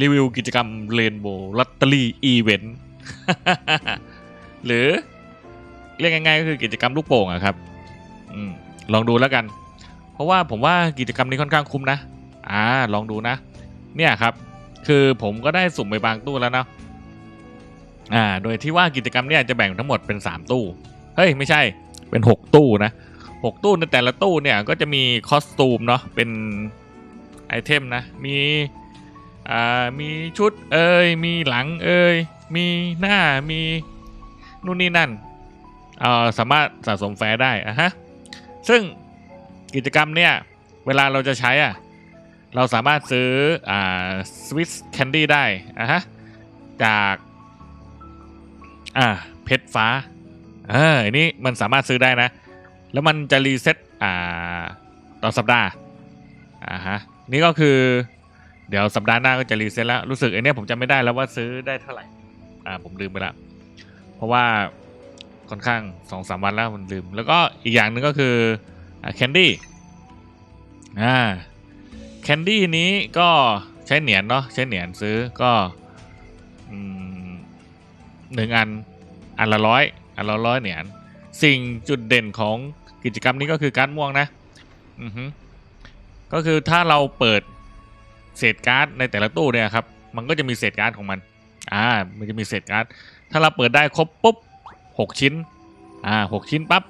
รีวิวกิจกรรมเรนโบว์ลอตเตอรี่อีเวนต์หรือ เรียกง่ายๆก็คือกิจกรรมลูกโป่งอะครับอลองดูแล้วกัน เพราะว่าผมว่ากิจกรรมนี้ค่อนข้างคุ้มนะ อ่า ลองดูนะ เนี่ยครับ คือผมก็ได้สุ่มไปบางตู้แล้วเนาะอ่า โดยที่ว่ากิจกรรมเนี่ยจะแบ่งทั้งหมดเป็น 3 ตู้ เฮ้ย ไม่ใช่ เป็น 6 ตู้นะ 6 ตู้ในแต่ละตู้เนี่ยก็จะมีคอสตูมเนาะ เป็นไอเทมนะ มี อ่ามีชุดเอ้ยมีหลังเอ้ยมีหน้ามีนู่นนี่นั่นเอ่อสามารถสะสมแฟร์ได้อะฮะซึ่งกิจกรรมเนี่ย เวลาเราจะใช้อะเราสามารถซื้ออ่าสวิสแคนดี้ได้อะฮะจากอ่าเพชรฟ้าเอออันนี้มันสามารถซื้อได้นะ แล้วมันจะรีเซ็ตอ่าต่อสัปดาห์อ่าฮะนี่ก็คือ ดี๋ยวสัปดาห์หน้าก็จะรีเซ็ตแล้ว รู้สึกไอ้เนี้ยผมจำไม่ได้แล้วว่าซื้อได้เท่าไหร่ อ่าผมลืมไปละ เพราะว่าค่อนข้างสองสามวันแล้วมันลืม แล้วก็อีกอย่างหนึ่งก็คืออแคนดี้อ่าแคนดี้นี้ก็ใช้เหรียญเนาะใช้เหรียญซื้อก็หนึ่งอันอันละร้อยอันละร้อยเหรียญสิ่งจุดเด่นของกิจกรรมนี้ก็คือการม่วงนะ อือฮึก็คือถ้าเราเปิด เศษการ์ดในแต่ละตู้เนี่ยครับมันก็จะมีเศษการ์ดของมันอ่ามันจะมีเศษการ์ดถ้าเราเปิดได้ครบปุ๊บหกชิ้นอ่าหกชิ้นปั๊บ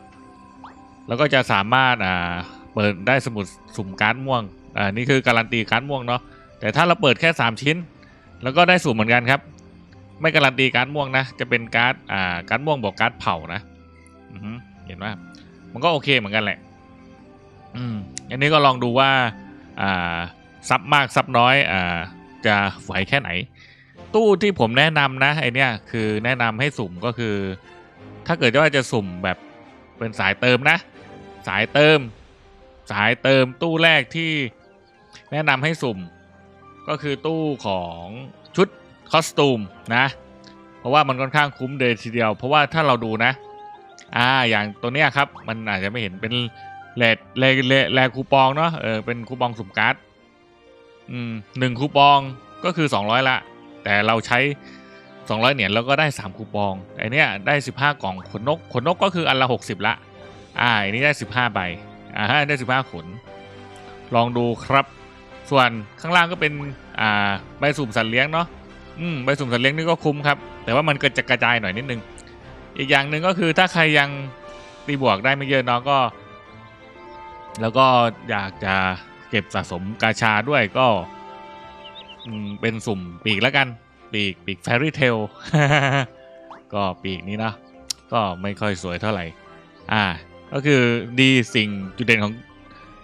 แล้วก็จะสามารถอ่าเปิดได้สมุดสุ่มการ์ดม่วงอ่านี่คือการันตีการ์ดม่วงเนาะแต่ถ้าเราเปิดแค่สามชิ้น แล้วก็ได้สุ่มเหมือนกันครับ ไม่การันตีการ์ดม่วงนะ จะเป็นการ์ดอ่าการ์ดม่วงบอกการ์ดเผานะอือเห็นว่ามันก็โอเคเหมือนกันแหละ อืมอันนี้ก็ลองดูว่า อ่า ซับมากซับน้อยอ่าจะไหวแค่ไหน ตู้ที่ผมแนะนำนะไอเนี้ยคือแนะนำให้สุ่มก็คือ ถ้าเกิดว่าจะสุ่มแบบเป็นสายเติมนะ สายเติม สายเติมตู้แรกที่แนะนำให้สุ่ม ก็คือตู้ของชุดคอสตูมนะเพราะว่ามันค่อนข้างคุ้มเลยทีเดียว เพราะว่าถ้าเราดูนะ อ่าอย่างตัวเนี้ยครับ มันอาจจะไม่เห็นเป็นแลดแลแลแลคูปองเนาะเออเป็นคูปองสุ่มการ์ด อืมหนึ่งคูปองก็คือ200ละ แต่เราใช้200เหรียญแล้วก็ได้3คูปองไอเนี้ยได้15กล่องขนนกขนนกก็คืออันละ60ละ อ่าอันนี้ได้15ใบอ่าได้15ขน ลองดูครับ ส่วนข้างล่างก็เป็นอ่าใบสุ่มสัตว์เลี้ยงเนาะอืมใบสุ่มสัตว์เลี้ยงนี่ก็คุ้มครับ แต่ว่ามันเก็จะกระจายหน่อยนิดนึง อีกอย่างหนึ่งก็คือถ้าใครยังตีบวกได้ไม่เยอะเนาะก็ แล้วก็อยากจะ เก็บสะสมกาชาด้วยก็เป็นสุ่มปีกแล้วกัน ปีกปีกแฟรี่เทลก็ปีกนี้นะก็ไม่ค่อยสวยเท่าไหร่ อ่า ก็คือดีสิ่งจุดเด่นของ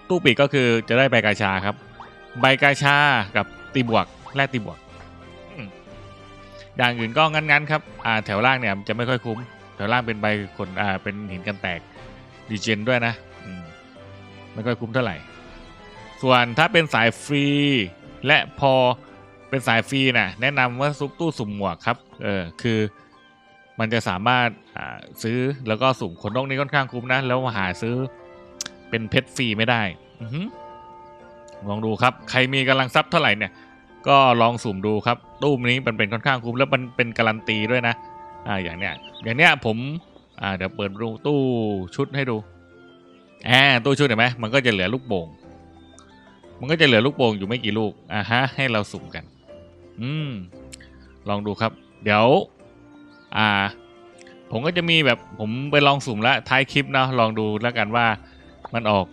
ตู้ปีกก็คือจะได้ใบกาชาครับ ใบกาชากับตีบวกแลกตีบวก อย่างอื่นก็งั้นๆครับ อ่า แถวล่างเนี่ยจะไม่ค่อยคุ้ม แถวล่างเป็นใบขนอ่าเป็นหินกันแตกดีเจนด้วยนะไม่ค่อยคุ้มเท่าไหร่ ส่วนถ้าเป็นสายฟรี และพอเป็นสายฟรีนะแนะนำว่าซุปตู้สุ่มหมวกครับเออคือมันจะสามารถาซื้อแล้วก็สุ่มขนนกนี้ค่อนข้างคุ้มนะ แล้วหาซื้อเป็นเพชรฟรีไม่ได้ออืลองดูครับ ใครมีกำลังทรัพย์เท่าไหร่เนี่ย ก็ลองสุ่มดูครับตู้นี้มันเป็นค่อนข้างคุ้มแล้วมันเป็นการันตีด้วยนะอ่าอย่างเนี้ยอย่างเนี้ยผมอ่าเดี๋ยวเปิดดูตู้ชุดให้ดูอ่าตู้ชุดเห็นไหมมันก็จะเหลือลูกโป่ง มันก็จะเหลือลูกโป่งอยู่ไม่กี่ลูกอ่าฮะให้เราสุ่มกัน อืม ลองดูครับ เดี๋ยว อ่า ผมก็จะมีแบบผมไปลองสุ่มแล้วท้ายคลิปเนาะลองดูแล้วกันว่ามันออก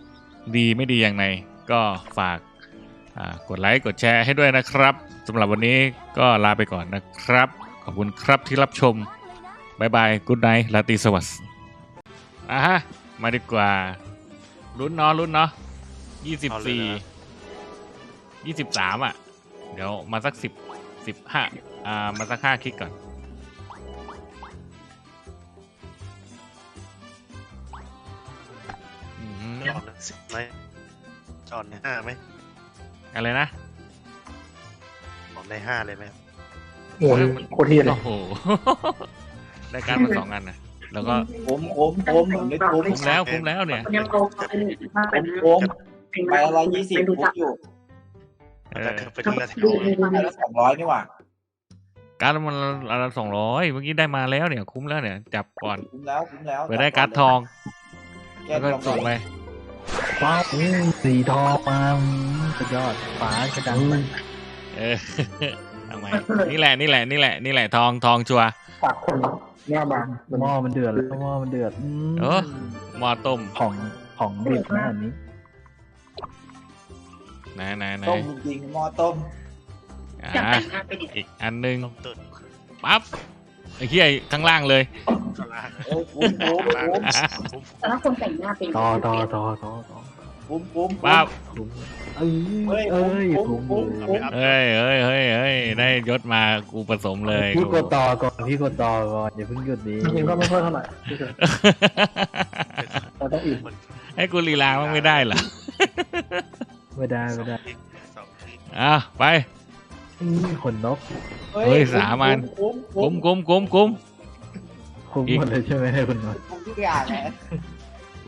ดีไม่ดีอย่างไรก็ฝากอ่ากดไลค์กดแชร์ให้ด้วยนะครับสำหรับวันนี้ก็ลาไปก่อนนะครับ ขอบคุณครับที่รับชมบายบายกูดไนท์ลาตีสวัสดิ์อะฮะ มาดีกว่าลุ้นเนาะลุ้นเนาะยี่สิบสี่ ยี่สิบสามอะ เดี๋ยวมาสักสิบสิบห้าอ่า มาสักห้าคลิกก่อนอืมจอดสิบไหมจอดในห้าไหมอะไรนะจอดในห้าเลยไหมโอ้ยโคตรเที่ยเลโอ้ยโห ได้การมาสองอันนะแล้วก็ผมผมผมผมไม่คุ้มคุ้มแล้วคุ้มแล้วเนี่ย ยังเอาไปมากกว่าผมผมไปอะไรยี่สิบคุ้มอยู่ แต่เธอเป็นกระแถวแล้วสองร้อยนี่หว่า การ์ดมันอันละสองร้อยเมื่อกี้ได้มาแล้วเนี่ย คุ้มแล้วเนี่ย จับก่อน คุ้มแล้วคุ้มแล้วเผื่อได้การ์ดทองแก้แล้วก็ทองส่งไปว้าวอู้สีทองมาอืมสุดยอดฟ้ากระดังเออทำไมนี่แหละนี่แหละนี่แหละนี่แหละทองทองชัวร์ฝากคนหน้าบางหม้อมันเดือดแล้วหม้อมันเดือดอืมเออหม้อต้มของของดิบนะอัน นี้ไหนไหนไหนต้มจริงๆหม้อต้มอ่าจะแต่งงานไปดิอีกอันหนึงต้มตุ๋นปั๊บไอ้เหี้ยข้างล่างเลยข้างล่างเออคุ้มคุ้มข้างล่างคุ้มคุ้มแต่ถ้าคนแต่งหน้าเป็นต่อต่อต่อต่อต่อคุ้มคุ้ม ปั๊บคุ้มเอ้ยเอ้ยคุ้มคุ้มเลยคุ้มเฮ้ยเฮ้ยเฮ้ยเฮ้ยได้ยศมากูผสมเลยพี่กดต่อก่อนพี่กดต่อก่อนอย่าเพิ่งหยุดดีจริงๆก็ไม่ค่อยเท่าไหร่เราต้องอิ่มมันให้กูลีลามันไม่ได้เหรอ ไม่ได้ไม่ได้สองคลิกอะไปอืมขนนกเฮ้ยสามัญคุ้มกุ้มกุ้มกุ้มกุ้มคุ้มอีกหมดเลยใช่ไหมเนี่ยคุณนกคุ้มทุกอย่างแหละ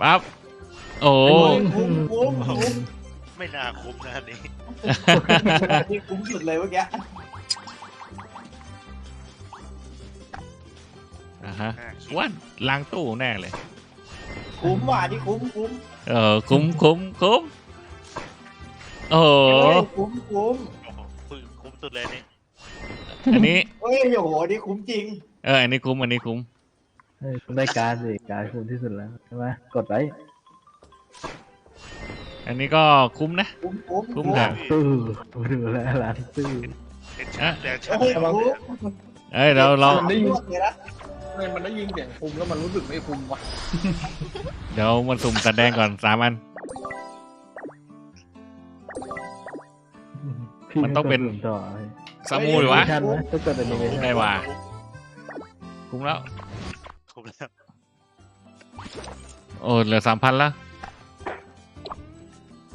ปั๊บโอ้คุ้มคุ้มคุ้ม ไม่น่าคุ้มนะอันนี้ที่คุ้มสุดเลยเมื่อกี้อะฮะห้าคลิกวันล้างตู้แน่เลย คุ้มว่ะที่คุ้มคุ้มเออคุ้มคุ้มคุ้ม โอ้โหเฮ้ยคุ้มคุ้มโอ้โหคุ้มคุ้มสุดเลยนี่อันนี้ เฮ้ยโอ้โหนี่คุ้มจริง เอออันนี้คุ้มอันนี้คุ้ม เฮ้ยคุณได้การดสิการดคุ้มที่สุดแล้วใช่ไหมกดไว้อันนี้ก็คุ้มนะ คุ้มคุ้มคุ้มคุ้มแต่ตื้อดูแลร้านตื้อเป็นชั้นแต่ชั้นเฮ้ยเดียวคุ้มเอ้ยเราเรามันได้ยินเลยนะมันได้ยินเสียงคุมแล้วมันรู้สึกไม่คุมวะ เดี๋ยวมันสุ่มตัดแดงก่อนสามอัน มันต้องเป็นไกดต่อสมูหรือวะแอนิเมชั่นไหมต้องกดแอนิเมชั่นได้ว่ะคุ้มแล้วคุ้มแล้วโอ้เหลือสามพันละ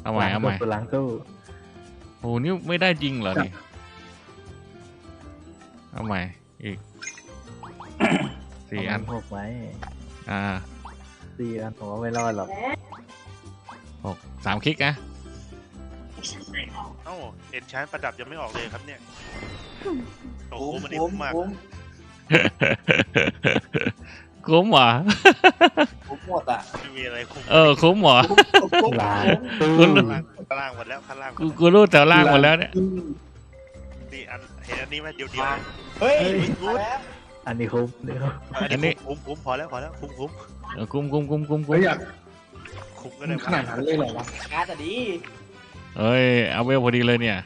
เอาใหม่เอาใหม่กดล้างตู้ โอ้นี่ไม่ได้จริงเหรอนี่เอาใหม่อีก สี่อันหกไว้อ่าสี่อันผมว่าไม่รอดหรอกหกสามคลิกนะ เอ้าเอ็นชั้นประดับยังไม่ออกเลยครับเนี่ย โอ้โหคุ้มมันนี่คุ้มคุ้มมากคุ้มคุ้มเหรอคุ้มหมดอะไม่มีอะไรคุ้มเออคุ้มเหรอคุ้มคุ้มลายคุ้มตู้คุณข้างล่างข้างล่างหมดแล้วข้างล่างหมดกูแล้วกูรู้แต่ล่างหมดแล้วเนี่ยนี่อันเห็นอันนี้ไหมเดียวเดียวเฮ้ยเฮ้ยมาแล้วอันนี้คุ้มเดี๋ยวอันนี้คุ้มคุ้มพอแล้วพอแล้วคุ้มคุ้มเออคุ้มคุ้มคุ้มคุ้มคุ้เฮ้มยอยากคุ้มก็ได้ขนาดนั้นเลยเหรอวะการ์ดอะดี เอ้ยเอาเวลพอดีเลยเนี่ย